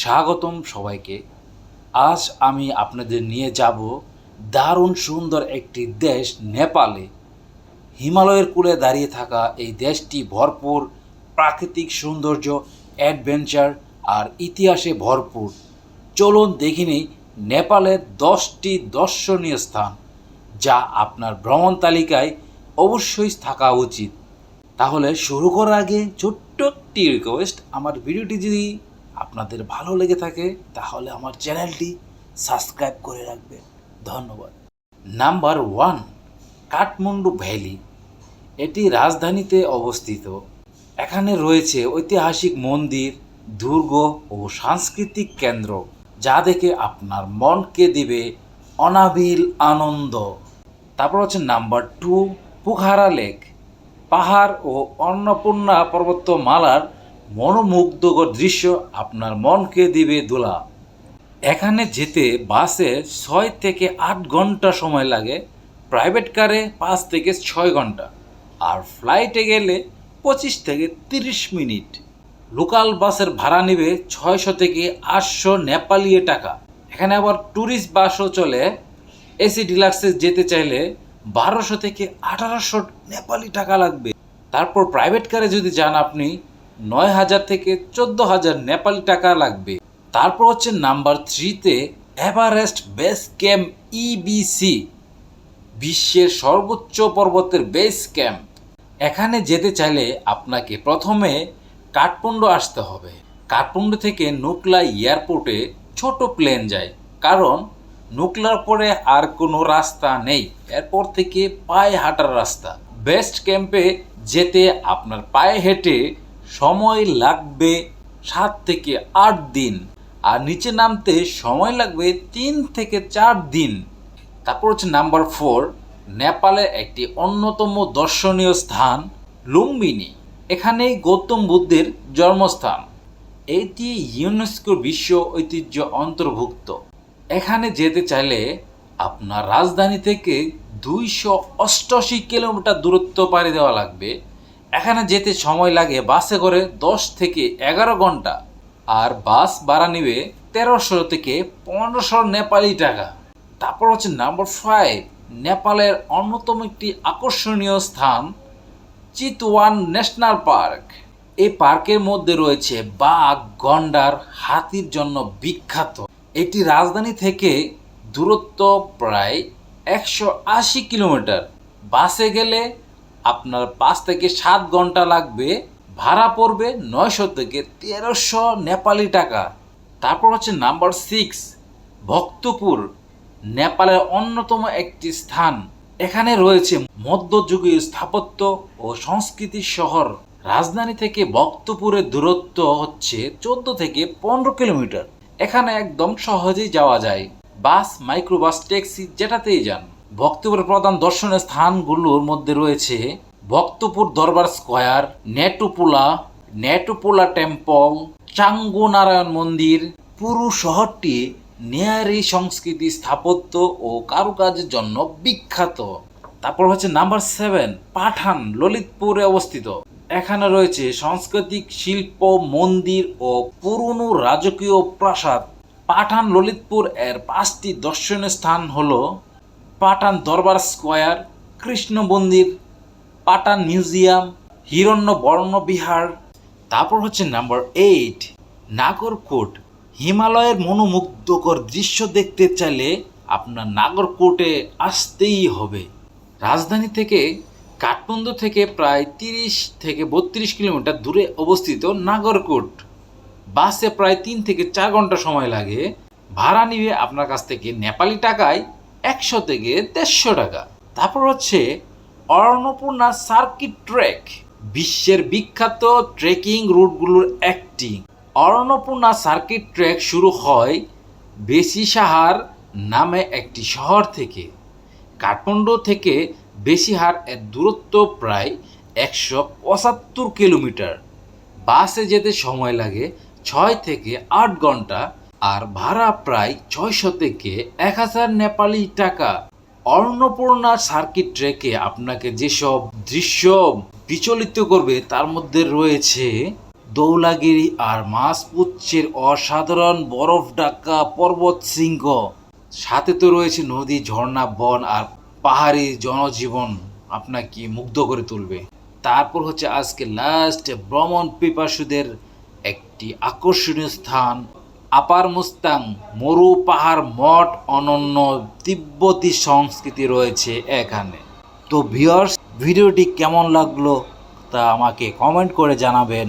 স্বাগতম সবাইকে। আজ আমি আপনাদের নিয়ে যাব দারুণ সুন্দর একটি দেশ নেপালে। হিমালয়ের কূলে দাঁড়িয়ে থাকা এই দেশটি ভরপুর প্রাকৃতিক সৌন্দর্য, অ্যাডভেঞ্চার আর ইতিহাসে ভরপুর। চলুন দেখিনি নেপালের দশটি দর্শনীয় স্থান, যা আপনার ভ্রমণ তালিকায় অবশ্যই থাকা উচিত। তাহলে শুরু করার আগে ছোট্ট একটি রিকোয়েস্ট আমার ভিডিওটি যদি আপনাদের ভালো লেগে থাকে, তাহলে আমার চ্যানেলটি সাবস্ক্রাইব করে রাখবেন। ধন্যবাদ। Number one, Kathmandu Valley. এটি রাজধানীতে অবস্থিত। এখানে রয়েছে ঐতিহাসিক মন্দির, দুর্গ ও সাংস্কৃতিক কেন্দ্র, যা দেখে আপনার মনকে দিবে অনাবিল আনন্দ। তারপর হচ্ছে নাম্বার টু, পুখারা লেক। পাহাড় ও অন্নপূর্ণা পর্বতমালার মনোমুগ্ধকর দৃশ্য আপনার মনকে দিবে দোলা এখানে যেতে বাসে ছয় থেকে আট ঘণ্টা সময় লাগে, প্রাইভেট কারে পাঁচ থেকে ছয় ঘণ্টা, আর ফ্লাইটে গেলে পঁচিশ থেকে তিরিশ মিনিট। লোকাল বাসের ভাড়া নেবে ছয়শো থেকে আটশো নেপালি টাকা। এখানে আবার ট্যুরিস্ট বাসও চলে। এসি ডিলাক্সে যেতে চাইলে বারোশো থেকে আঠারোশো নেপালি টাকা লাগবে। তারপর প্রাইভেট কারে যদি যান আপনি নয় হাজার থেকে চোদ্দ হাজার নেপালি টাকা লাগবে। তারপর হচ্ছে নাম্বার থ্রিতে এভারেস্ট বেস ক্যাম্প ইবিসি বিশ্বের সর্বোচ্চ পর্বতের বেস ক্যাম্প। এখানে যেতে চাইলে আপনাকে প্রথমে কাঠমান্ডু আসতে হবে। কাঠমান্ডু থেকে নুকলা এয়ারপোর্টে ছোট প্লেন যায়, কারণ নুকলার পরে আর কোনো রাস্তা নেই। এরপর থেকে পায়ে হাঁটার রাস্তা। বেস্ট ক্যাম্পে যেতে আপনার পায়ে হেঁটে সময় লাগবে সাত থেকে আট দিন। আর নিচে নামতে সময় লাগবে তিন থেকে চার দিন। তারপর হচ্ছে নাম্বার ফোর, নেপালের একটি অন্যতম দর্শনীয় স্থান, লুম্বিনী। এখানেই গৌতম বুদ্ধের জন্মস্থান। এটি ইউনেস্কোর বিশ্ব ঐতিহ্য অন্তর্ভুক্ত। এখানে যেতে চাইলে আপনার রাজধানী থেকে দুইশো অষ্টআশি কিলোমিটার দূরত্ব পাড়ি দেওয়া লাগবে। এখানে যেতে সময় লাগে বাসে করে দশ থেকে এগারো ঘণ্টা। আর বাস ভাড়া নেবে তেরোশো থেকে পনেরোশো নেপালি টাকা। তারপর হচ্ছে নাম্বার ফাইভ নেপালের অন্যতম একটি আকর্ষণীয় স্থান চিতওয়ান ন্যাশনাল পার্ক। এই পার্কের মধ্যে রয়েছে বাঘ, গন্ডার, হাতির জন্য বিখ্যাত। এটি রাজধানী থেকে দূরত্ব প্রায় একশো আশি কিলোমিটার। বাসে গেলে আপনার পাঁচ থেকে সাত ঘণ্টা লাগবে, ভাড়া পড়বে নয়শো থেকে তেরোশো নেপালি টাকা। তারপর হচ্ছে নাম্বার সিক্স, ভক্তপুর, নেপালের অন্যতম একটি স্থান। এখানে রয়েছে মধ্যযুগীয় স্থাপত্য ও সংস্কৃতির শহর। রাজধানী থেকে ভক্তপুরের দূরত্ব হচ্ছে চোদ্দ থেকে পনেরো কিলোমিটার। এখানে একদম সহজেই যাওয়া যায়। বাস, মাইক্রোবাস, ট্যাক্সি যেটাতেই যান। ভক্তপুরের প্রধান দর্শনীয় স্থানগুলোর মধ্যে রয়েছে ভক্তপুর দরবার স্কোয়ার, নেটুপুলা নেটুপুলা টেম্পল চাঙ্গু নারায়ণ মন্দির, পুরো শহরটি নেয়ারি সংস্কৃতি স্থাপত্য ও কারুকাজের জন্য বিখ্যাত। তারপর হচ্ছে নাম্বার সেভেন, পাঠান, ললিতপুরে অবস্থিত। এখানে রয়েছে সাংস্কৃতিক শিল্প, মন্দির ও পুরনো রাজকীয় প্রাসাদ। পাঠান ললিতপুর এর পাঁচটি দর্শনীয় স্থান হল পাঠান দরবার স্কোয়ার, কৃষ্ণ মন্দির, পাটান মিউজিয়াম, হিরণ্য বর্ণ বিহার। তারপর হচ্ছে নাম্বার এইট নাগরকোট হিমালয়ের মনোমুগ্ধকর দৃশ্য দেখতে চাইলে আপনার নাগরকোটে আসতেই হবে। রাজধানী থেকে কাঠমান্ডু থেকে প্রায় তিরিশ থেকে বত্রিশ কিলোমিটার দূরে অবস্থিত নাগরকোট বাসে প্রায় তিন থেকে চার ঘণ্টা সময় লাগে। ভাড়া নিবে আপনার কাছ থেকে নেপালি টাকায় একশো থেকে দেড়শো টাকা। তারপর হচ্ছে অন্নপূর্ণা সার্কিট ট্রেক, বিশ্বের বিখ্যাত ট্রেকিং রুটগুলোর একটি। অন্নপূর্ণা সার্কিট ট্রেক শুরু হয় বেসিসাহার নামে একটি শহর থেকে। কাঠমান্ডু থেকে বেসিহার এর দূরত্ব প্রায় একশো পঁচাত্তর কিলোমিটার। বাসে যেতে সময় লাগে ছয় থেকে আট ঘণ্টা আর ভাড়া প্রায় ছয়শো থেকে এক হাজার নেপালি টাকা। অন্নপূর্ণা সার্কিট ট্রেকে আপনাকে যেসব দৃশ্য বিচলিত করবে, তার মধ্যে রয়েছে দৌলাগিরি আর মাছপুচ্ছের অসাধারণ বরফ ডাকা পর্বত শৃঙ্গ। সাথে তো রয়েছে নদী, ঝর্ণা, বন আর পাহাড়ি জনজীবন আপনাকে মুগ্ধ করে তুলবে। তারপর হচ্ছে আজকে লাস্ট ভ্রমণ পিপাসুদের একটি আকর্ষণীয় স্থান আপার মুস্তাং, মরু পাহাড় মঠ, অনন্য তিব্বতি সংস্কৃতি রয়েছে এখানে। তো ভিউয়ার্স ভিডিওটি কেমন লাগল তা আমাকে কমেন্ট করে জানাবেন।